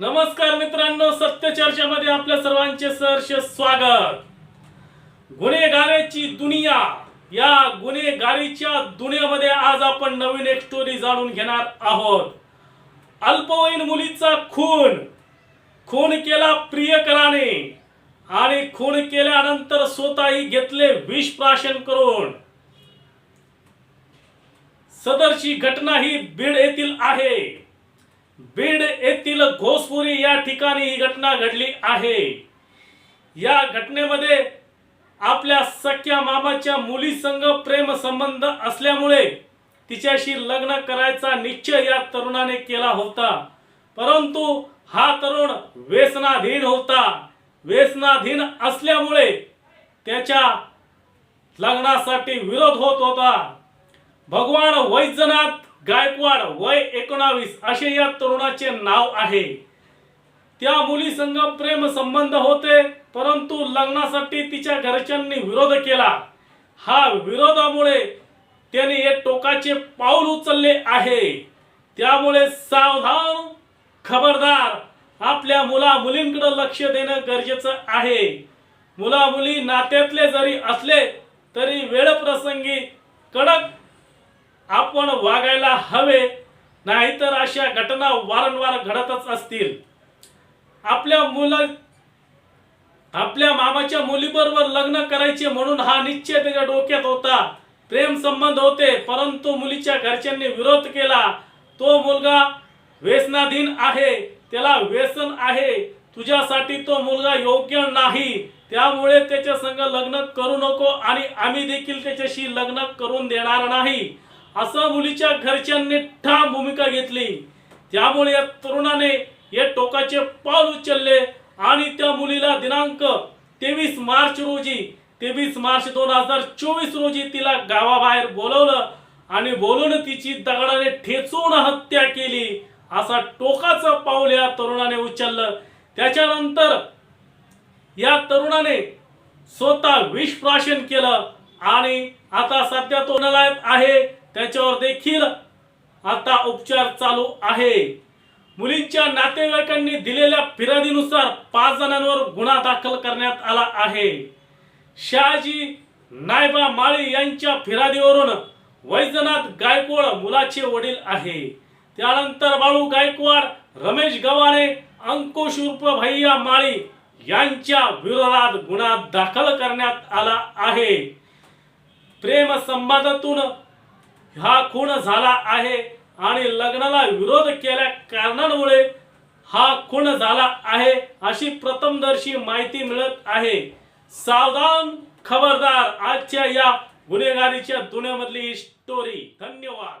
नमस्कार मित्रांनो सत्य चर्चेमध्ये आपल्या सर्वांचे सहर्ष स्वागत. गुन्हेगाराची दुनिया या गुन्हेगारीच्या दुनियामध्ये आज आपण नवीन एक स्टोरी जाणून घेणार आहोत. अल्पवयीन मुलीचा खून खून केला प्रियकराने आणि खून केल्यानंतर स्वतःही घेतले विष प्राशन करून. सदरची घटना ही बीड येथील आहे. बीड येथील घोसपुरी या ठिकाणी ही घटना घडली आहे. या घटनेमध्ये आपल्या सख्या मामाच्या मुलीसंग प्रेम संबंध असल्यामुळे तिच्याशी लग्न करायचा निश्चय या तरुणाने केला होता. परंतु हा तरुण व्यसनाधीन होता. व्यसनाधीन असल्यामुळे त्याच्या लग्नासाठी विरोध होत होता. भगवान वैजनाथ गायकवाड वय एकोणावीस असे या तरुणाचे नाव आहे. त्या मुली संग प्रेम संबंध होते परंतु लग्नासाठी तिच्या घरच्यांनी विरोध केला. हा विरोधामुळे त्याने एक टोकाचे पाऊल उचलले आहे. त्यामुळे सावधान खबरदार आपल्या मुला मुलींकडे लक्ष देणं गरजेचं आहे. मुला मुली नात्यातले जरी असले तरी वेळ प्रसंगी कडक आपण वागायला हवे नाहीतर अशा घटना वारंवार घडतच असतील. आपल्या मुला आपल्या मामाच्या मुलीबरोबर लग्न करायचे म्हणून हा निश्चय त्याच्या डोक्यात होता. प्रेम संबंध होते परंतु मुलीच्या घरच्यांनी विरोध केला. तो मुलगा व्यसनाधीन आहे त्याला व्यसन आहे. तुझ्यासाठी तो मुलगा योग्य नाही. त्यामुळे त्याच्या संग लग्न करू नको आणि आम्ही देखील त्याच्याशी लग्न करून देणार नाही. असं मुलीच्या घरच्यांनी ठाम भूमिका घेतली. त्यामुळे या तरुणाने या टोकाचे पाऊल उचलले आणि त्या मुलीला दिनांक तेवीस मार्च रोजी तेवीस मार्च दोन हजार चोवीस रोजी तिला गावाबाहेर बोलवलं आणि बोलून तिची दगडाने ठेचून हत्या केली. असा टोकाचं पाऊल या तरुणाने उचललं. त्याच्यानंतर या तरुणाने स्वतः विष प्राशन केलं आणि आता सध्या तो नलायत आहे. त्याच्यावर देखील आता उपचार चालू आहे. मुलींच्या नातेवाईकांनी दिलेल्या फिर्यादीनुसार पाच जणांवर गुन्हा दाखल करण्यात आला आहे. शहाजी नायबा माळी यांच्या फिर्यादीवरून वैजनाथ गायकवाड मुलाचे वडील आहे. त्यानंतर बाळू गायकवाड रमेश गव्हाणे अंकुश उर्फ भैया माळी यांच्या विरोधात गुन्हा दाखल करण्यात आला आहे. प्रेम संवादातून हा खून झाला आहे आणि लग्नाला विरोध केल्या कारणांमुळे हा खून झाला आहे अशी प्रथमदर्शी माहिती मिळत आहे. सावधान खबरदार आजच्या या गुन्हेगारीच्या दुनियामधली स्टोरी धन्यवाद.